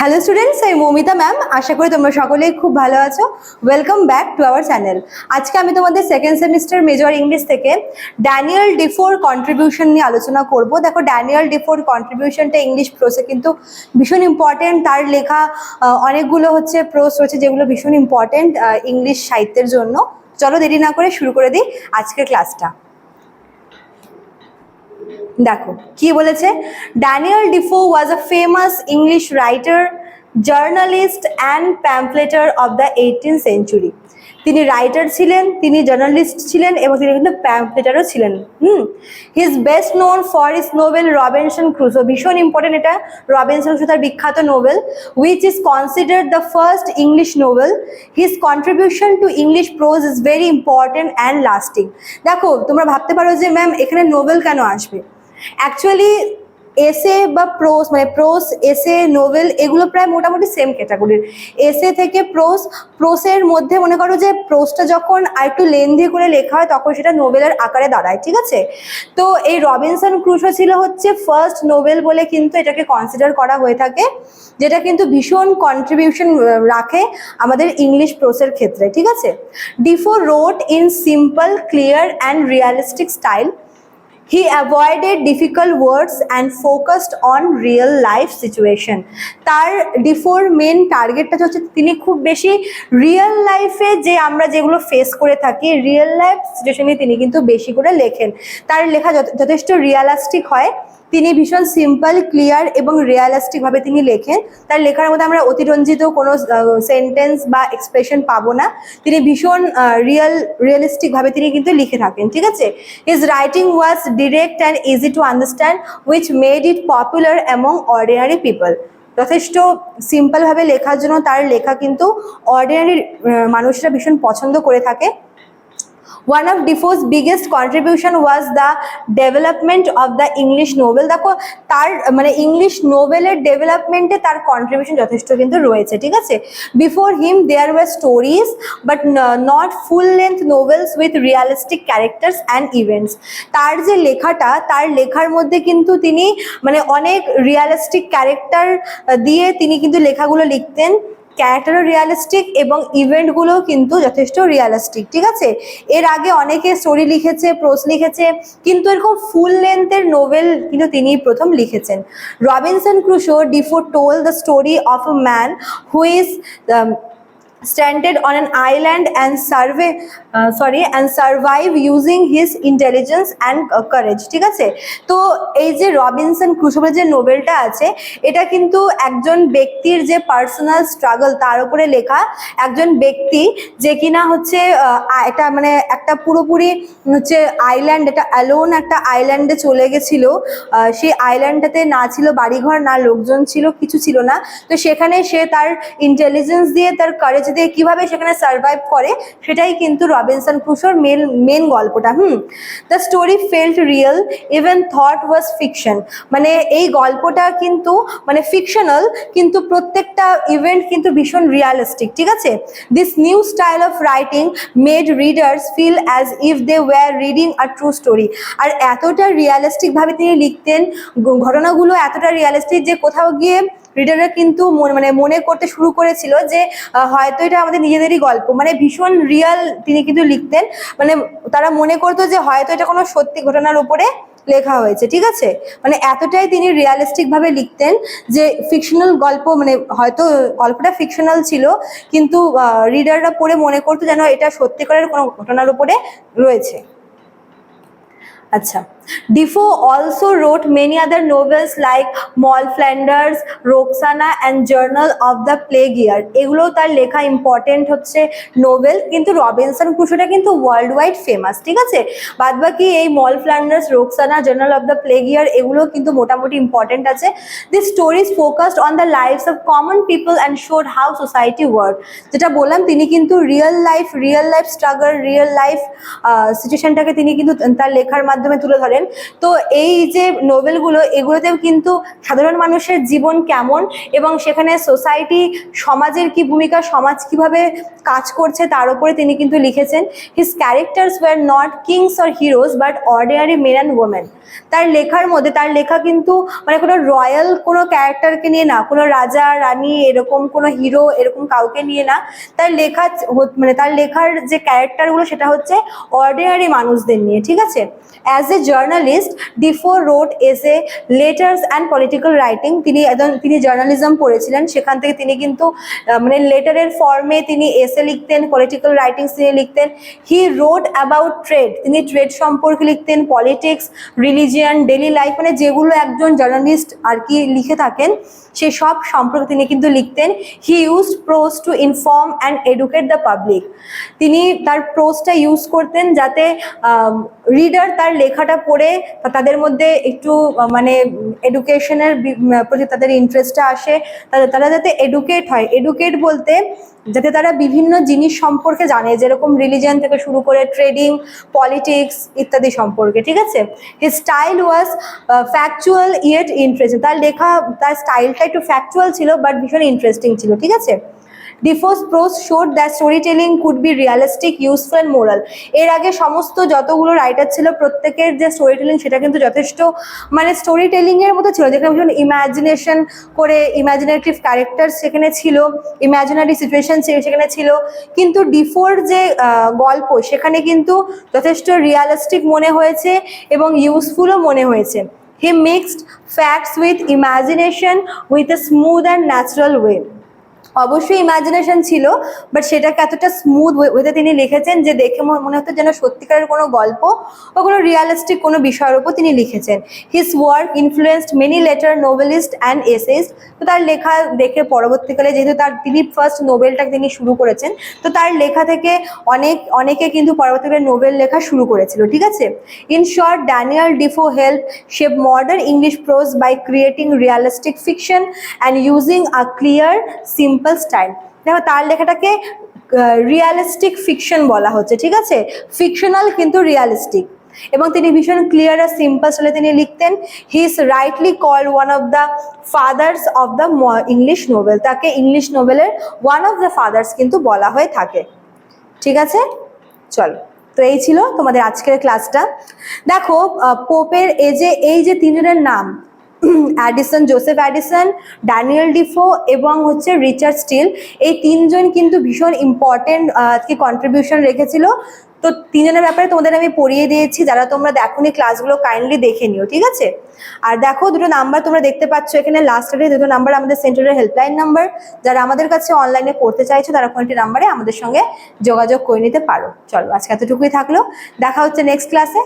Hello students আমি Moumita ma'am আশা করি তোমরা সকলেই খুব ভালো আছো। Welcome back to our channel আজকে আমি তোমাদের সেকেন্ড সেমিস্টার মেজর ইংলিশ থেকে ড্যানিয়েল ডিফোর কন্ট্রিবিউশন নিয়ে আলোচনা করব। দেখো ড্যানিয়েল ডিফোর কন্ট্রিবিউশনটা ইংলিশ প্রোসে কিন্তু ভীষণ ইম্পর্টেন্ট তার লেখা অনেকগুলো হচ্ছে প্রোস রয়েছে যেগুলো ভীষণ ইম্পর্টেন্ট ইংলিশ সাহিত্যের জন্য। চলো দেরি না করে শুরু করে দিই আজকের ক্লাসটা দেখো, কি বলেছে? Daniel Defoe was a famous English writer journalist and pamphleteer of the eighteen century তিনি রাইটার ছিলেন, তিনি জার্নালিস্ট ছিলেন এবং তিনি কিন্তু প্যাম্পলেটারও ছিলেন। হুম? He is best known for his novel Robinson Crusoe ভীষণ ইম্পর্টেন্ট এটা। রবিনসন ক্রুজো তার বিখ্যাত novel which is considered the first English novel his contribution to English prose is very important and lasting দেখো, তোমরা ভাবতে পারো যে ম্যাম এখানে নোবেল কেন আসবে? অ্যাকচুয়ালি এসে বা প্রোস মানে প্রোস এসে নোভেল এগুলো প্রায় মোটামুটি সেম ক্যাটাগরির এসে থেকে প্রোস প্রোসের মধ্যে মনে করো যে প্রোসটা যখন আর একটু লেন্দি করে লেখা হয়, তখন সেটা নোবেলের আকারে দাঁড়ায়, ঠিক আছে? তো এই রবিনসন ক্রুশো ছিল হচ্ছে ফার্স্ট নোবেল বলে কিন্তু এটাকে কনসিডার করা হয়ে থাকে, যেটা কিন্তু ভীষণ কন্ট্রিবিউশন রাখে আমাদের ইংলিশ প্রোসের ক্ষেত্রে, ঠিক আছে? Defoe wrote in simple clear and realistic style He avoided difficult words and focused on real life situation তার ডিফোর মেন টার্গেটটা হচ্ছে তিনি খুব বেশি রিয়েল লাইফে যে আমরা যেগুলো ফেস করে থাকি রিয়েল লাইফ সিচুয়েশনে তিনি কিন্তু বেশি করে লেখেন। তার লেখা যথে- যথেষ্ট রিয়ালিস্টিক হয়। তিনি ভীষণ সিম্পল ক্লিয়ার এবং রিয়ালিস্টিক ভাবে তিনি লেখেন। তার লেখার মধ্যে আমরা অতিরঞ্জিত কোনো সেন্টেন্স বা এক্সপ্রেশন পাবো না। তিনি ভীষণ রিয়াল রিয়েলিস্টিক ভাবে তিনি কিন্তু লিখে থাকেন, ঠিক আছে? His writing was direct and easy to understand which made it popular among ordinary people যথেষ্ট সিম্পলভাবে লেখার জন্য তার লেখা কিন্তু অর্ডিনারি মানুষরা ভীষণ পছন্দ করে থাকে। One of Defoe's biggest contribution was the development of the English novel দেখো, তার মানে ইংলিশ নোবেলের ডেভেলপমেন্টে তার কন্ট্রিবিউশন যথেষ্ট কিন্তু রয়েছে, ঠিক আছে? Before him there were stories but not full length novels with realistic characters and events তার যে লেখাটা, তার লেখার মধ্যে কিন্তু তিনি মানে অনেক রিয়ালিস্টিক ক্যারেক্টার দিয়ে তিনি কিন্তু লেখাগুলো লিখতেন। ক্যারেক্টারও রিয়ালিস্টিক এবং ইভেন্টগুলোও কিন্তু যথেষ্ট রিয়ালিস্টিক ঠিক আছে? এর আগে অনেকে স্টোরি লিখেছে প্রোস লিখেছে, কিন্তু এরকম ফুল লেন্থের নোভেল কিন্তু তিনি প্রথম লিখেছেন। Robinson Crusoe Defoe told the story of a man who is stranded on an island and survey uh, sorry and survive using his intelligence and uh, courage ঠিক আছে? তো এই যে রবিনসন ক্রুশোভের যে নোবেলটা আছে এটা কিন্তু একজন ব্যক্তির যে পার্সোনাল স্ট্রাগল তার উপরে লেখা একজন ব্যক্তি যে কিনা হচ্ছে এটা মানে একটা পুরোপুরি হচ্ছে আইল্যান্ড এটা অ্যালোন একটা আইল্যান্ডে চলে গেছিল। সেই আইল্যান্ডটাতে না ছিল বাড়িঘর না লোকজন ছিল কিছু ছিল না। তো সেখানে সে তার ইন্টেলিজেন্স দিয়ে তার কারেজ দিয়ে কীভাবে সেখানে সার্ভাইভ করে সেটাই কিন্তু রবিনসন ক্রুশোর মেন মেন গল্পটা হুম? The story felt real even though was fiction মানে এই গল্পটা কিন্তু মানে ফিকশনাল কিন্তু প্রত্যেকটা ইভেন্ট কিন্তু ভীষণ রিয়ালিস্টিক ঠিক আছে? This new style of writing made readers feel as if they were reading a true story আর এতটা রিয়ালিস্টিকভাবে তিনি লিখতেন ঘটনাগুলো এতটা রিয়ালিস্টিক যে কোথাও গিয়ে রিডাররা কিন্তু মন- মানে করতে শুরু করেছিল যে আহ, হয়তো এটা আমাদের নিজেদেরই গল্প। মানে ভীষণ রিয়াল তিনি কিন্তু লিখতেন। মানে তারা মনে করতো যে হয়তো এটা কোনো সত্যি ঘটনার উপরে লেখা হয়েছে, ঠিক আছে? মানে এতটাই তিনি রিয়ালিস্টিক ভাবে লিখতেন যে ফিকশনাল গল্প মানে হয়তো গল্পটা ফিকশনাল ছিল, কিন্তু রিডাররা পড়ে মনে করতো যেন এটা সত্যিকারের কোনো ঘটনার উপরে রয়েছে। আচ্ছা। Defoe also wrote many other novels like Moll Flanders Roxana and journal of the plague year এগুলোও তার লেখা ইম্পর্টেন্ট হচ্ছে নোভেল কিন্তু রবিনসন ক্রুশোটা কিন্তু ওয়ার্ল্ড ওয়াইড ফেমাস ঠিক আছে? বাদবাকি এই Moll Flanders Roxana journal of the plague year এগুলো কিন্তু মোটামুটি ইম্পর্টেন্ট আছে। This stories focused on the lifes of common people and showed how society work যেটা বললাম, তিনি কিন্তু real life real life struggle real life সিচুয়েশনটাকে তিনি কিন্তু তার লেখার মাধ্যমে তুলে ধরেন নোবেল তো এই যে নোবেলগুলো এগুলোতেও কিন্তু সাধারণ মানুষের জীবন কেমন এবং সেখানে সোসাইটি সমাজের কি ভূমিকা, সমাজ কীভাবে কাজ করছে তার উপরে তিনি কিন্তু লিখেছেন his characters were not kings or heroes but ordinary men and women তার লেখার মধ্যে, তার লেখা কিন্তু মানে কোনো রয়্যাল কোনো ক্যারেক্টারকে নিয়ে না, কোনো রাজা, রানী, এরকম কোনো হিরো এরকম কাউকে নিয়ে না। তার লেখা মানে তার লেখার যে ক্যারেক্টারগুলো সেটা হচ্ছে অর্ডিনারি মানুষদের নিয়ে, ঠিক আছে? As a journalist Defoe wrote essay letters and political writing তিনি একজন, তিনি জার্নালিজম পড়েছিলেন। সেখান থেকে তিনি কিন্তু মানে লেটারের ফর্মে তিনি এসে লিখতেন পলিটিক্যাল রাইটিংস তিনি লিখতেন। হি রোড অ্যাবাউট ট্রেড তিনি ট্রেড সম্পর্কে লিখতেন পলিটিক্স রিলিজিয়ান ডেলি লাইফ মানে যেগুলো একজন জার্নালিস্ট আর কি লিখে থাকেন, সে সব সম্পর্কে তিনি কিন্তু লিখতেন। He use prose to inform and educate the public তিনি তার প্রোজটা ইউজ করতেন যাতে রিডার তার লেখাটা পড়ে তা- তাদের মধ্যে একটু মানে এডুকেশনের প্রতি তাদের ইন্টারেস্টটা আসে। তারা যাতে এডুকেট হয়। এডুকেট বলতে যাতে তারা বিভিন্ন জিনিস সম্পর্কে জানে, যেরকম রিলিজিয়ান থেকে শুরু করে ট্রেডিং পলিটিক্স ইত্যাদি সম্পর্কে, ঠিক আছে? His style was factual yet interesting তার লেখা, তার স্টাইলটা একটু ফ্যাকচুয়াল ছিল বাট ভীষণ ইন্টারেস্টিং ছিল, ঠিক আছে? Defoe's prose showed that story telling could be realistic useful and moral এর আগে সমস্ত যতগুলো রাইটার ছিল, প্রত্যেকের যে স্টোরি টেলিং সেটা কিন্তু যথেষ্ট মানে স্টোরি টেলিংয়ের মতো ছিল। যেখানে ভীষণ ইমাজিনেশন করে ইমাজিনেটিভ ক্যারেক্টার সেখানে ছিল ইমাজিনারি সিচুয়েশন সেখানে ছিল। কিন্তু ডিফোর যে গল্প, সেখানে কিন্তু যথেষ্ট রিয়ালিস্টিক মনে হয়েছে এবং ইউজফুলও মনে হয়েছে। He mixed facts with imagination with a smooth and natural way অবশ্যই ইমাজিনেশন ছিল বাট সেটাকে এতটা স্মুথ ওয়েতে তিনি লিখেছেন যে দেখে মনে হতো যেন সত্যিকারের কোনো গল্প বা কোনো রিয়ালিস্টিক কোনো বিষয়ের উপর তিনি লিখেছেন। His work influenced many later novelists and essayists তো তার লেখা দেখে পরবর্তীকালে যেহেতু তার তিনি ফার্স্ট নোবেলটা তিনি শুরু করেছেন, তো তার লেখা থেকে অনেক, অনেকে কিন্তু পরবর্তীকালে নোবেল লেখা শুরু করেছিল, ঠিক আছে? In short Daniel Defoe help shape modern English prose by creating realistic fiction and using a clear simple style দেখো, তার লেখাটাকে রিয়ালিস্টিক ফিকশন বলা হচ্ছে, ঠিক আছে? ফিকশনাল কিন্তু রিয়ালিস্টিক এবং তিনি ভীষণ ক্লিয়ার আর সিম্পল স্টাইলে তিনি লিখতেন। He is rightly called one of the fathers of the English novel তাকে ইংলিশ নোভেলের ওয়ান অফ দ্য ফাদার্স কিন্তু বলা হয়ে থাকে। ঠিক আছে? চলো, তো এই ছিল তোমাদের আজকের ক্লাসটা দেখো পোপের এই যে এই যে তিনজনের নাম Addison Joseph Addison Daniel Defoe এবং হচ্ছে রিচার্ড স্টিল এই তিনজন কিন্তু ভীষণ ইম্পর্টেন্ট আজকে কন্ট্রিবিউশন রেখেছিল। তো তিনজনের ব্যাপারে তোমাদের আমি পড়িয়ে দিয়েছি, যারা তোমরা দেখোনি ক্লাসগুলো কাইন্ডলি দেখে নিও, ঠিক আছে? আর দেখো, দুটো নাম্বার তোমরা দেখতে পাচ্ছ এখানে। লাস্টের দুটো নাম্বার আমাদের সেন্টারের হেল্পলাইন নাম্বার যারা আমাদের কাছে অনলাইনে পড়তে চাইছো, তারা কোনটি নাম্বারে আমাদের সঙ্গে যোগাযোগ করে নিতে পারো। চলো, আজকে এতটুকুই থাকল। দেখা হচ্ছে নেক্সট ক্লাসে